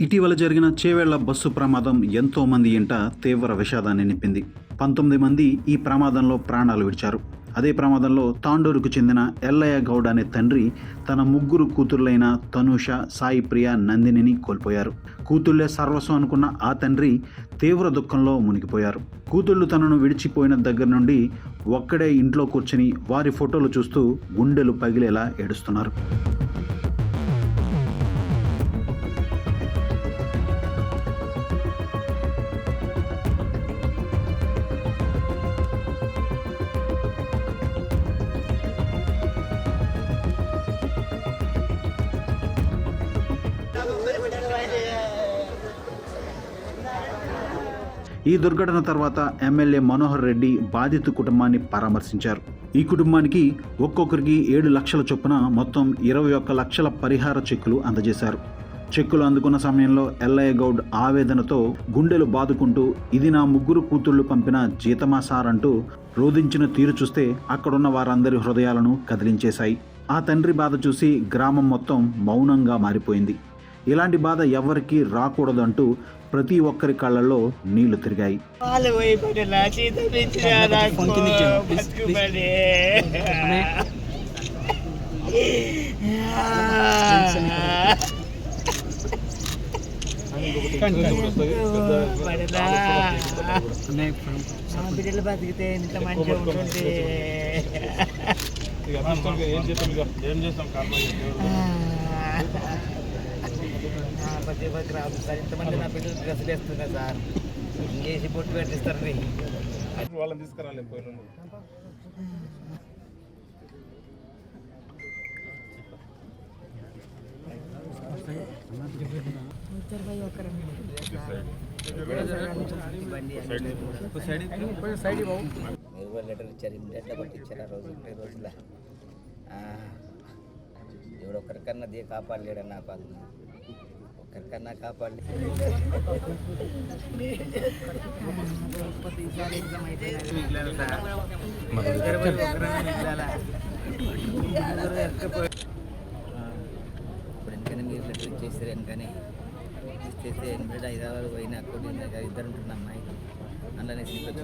ఇటీవల జరిగిన చేవేళ్ళ బస్సు ప్రమాదం ఎంతో మంది ఇంట తీవ్ర విషాదాన్ని నింపింది. పంతొమ్మిది మంది ఈ ప్రమాదంలో ప్రాణాలు విడిచారు. అదే ప్రమాదంలో తాండూరుకు చెందిన ఎల్లయ్య గౌడ్ అనే తండ్రి తన ముగ్గురు కూతుర్లైన తనూష సాయి ప్రియ నందినిని కోల్పోయారు. కూతుళ్ళే సర్వస్వం అనుకున్న ఆ తండ్రి తీవ్ర దుఃఖంలో మునిగిపోయారు. కూతుళ్ళు తనను విడిచిపోయిన దగ్గర నుండి ఒక్కడే ఇంట్లో కూర్చుని వారి ఫోటోలు చూస్తూ గుండెలు పగిలేలా ఏడుస్తున్నారు. ఈ దుర్ఘటన తర్వాత ఎమ్మెల్యే మనోహర్ రెడ్డి బాధిత కుటుంబాన్ని పరామర్శించారు. ఈ కుటుంబానికి ఒక్కొక్కరికి ఏడు లక్షల చొప్పున మొత్తం ఇరవై ఒక్క లక్షల పరిహార చెక్కులు అందజేశారు. చెక్కులు అందుకున్న సమయంలో ఎల్లయ్య గౌడ్ ఆవేదనతో గుండెలు బాదుకుంటూ ఇది నా ముగ్గురు కూతుళ్ళు పంపిన జీతమా సార్ అంటూ రోధించిన తీరు చూస్తే అక్కడున్న వారందరి హృదయాలను కదిలించేశాయి. ఆ తండ్రి బాధ చూసి గ్రామం మొత్తం మౌనంగా మారిపోయింది. ఇలాంటి బాధ ఎవరికీ రాకూడదంటూ ప్రతి ఒక్కరి కళ్ళల్లో నీళ్ళు తిరిగాయి. బిడ్డలు బతికితే ఇంత మంచిగా ఉంటుంది చేస్తాం ఏం చేస్తాం ప్రతి ఒక్క రాదు సార్. ఇంతమంది నా బిడ్డలు డ్రెస్సులు వేస్తున్నా సార్. ఇంకేసి బొట్టు పెట్టిస్తారు నీ. వాళ్ళని తీసుకురాలేం పోయిన మీరు కూడా లెటర్ ఇచ్చారు. ఇమ్మీడియట్గా పట్టించారు ఆ రోజు? ఇరవై రోజుల. ఎవడు ఒక్కరికన్నా దే కాపాడలేడు నాకు అది ఒక్కరికన్నా కాపాడి. ఇప్పుడు ఎందుకని మీరు లెటర్ చేస్తారు ఎందుకని ఇచ్చేస్తే ఎనిమిది ఐదు ఆరు పోయిన అక్కడ ఇద్దరు ఉంటున్న అమ్మాయి అందులోనే తీసుకొచ్చిన